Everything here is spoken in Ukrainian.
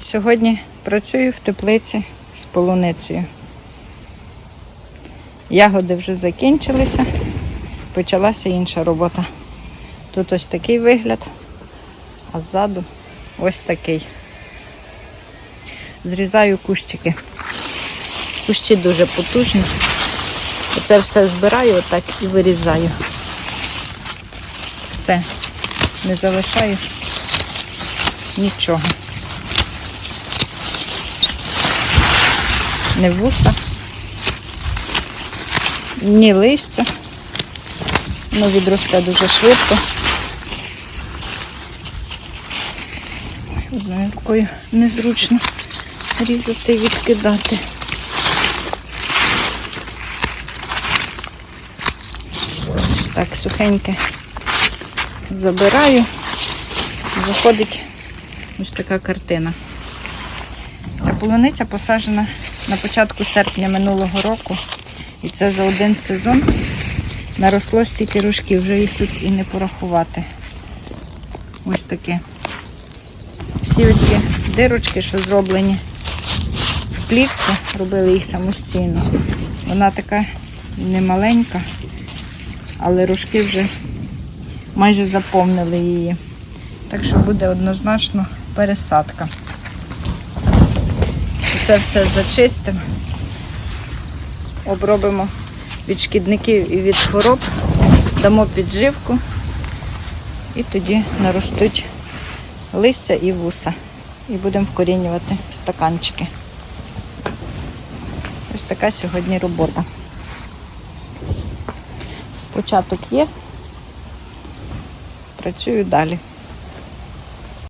Сьогодні працюю в теплиці з полуницею. Ягоди вже закінчилися, почалася інша робота. Тут ось такий вигляд, а ззаду ось такий. Зрізаю кущики. Кущі дуже потужні. Оце все збираю отак і вирізаю. Все. Не залишаю нічого. Не вуса, ні листя. Воно відросте дуже швидко. Одною рукою незручно різати і відкидати. Ось так сухеньке забираю. Виходить ось така картина. Ця полуниця посаджена на початку серпня минулого року. І це за один сезон наросло стільки рожків, вже їх тут і не порахувати. Ось таке. Всі оці дирочки, що зроблені в плівці, робили їх самостійно. Вона така немаленька, але рожки вже майже заповнили її. Так що буде однозначно пересадка. Це все зачистимо, обробимо від шкідників і від хвороб, дамо підживку і тоді наростуть листя і вуса. І будемо вкорінювати в стаканчики. Ось така сьогодні робота. Початок є. Працюю далі.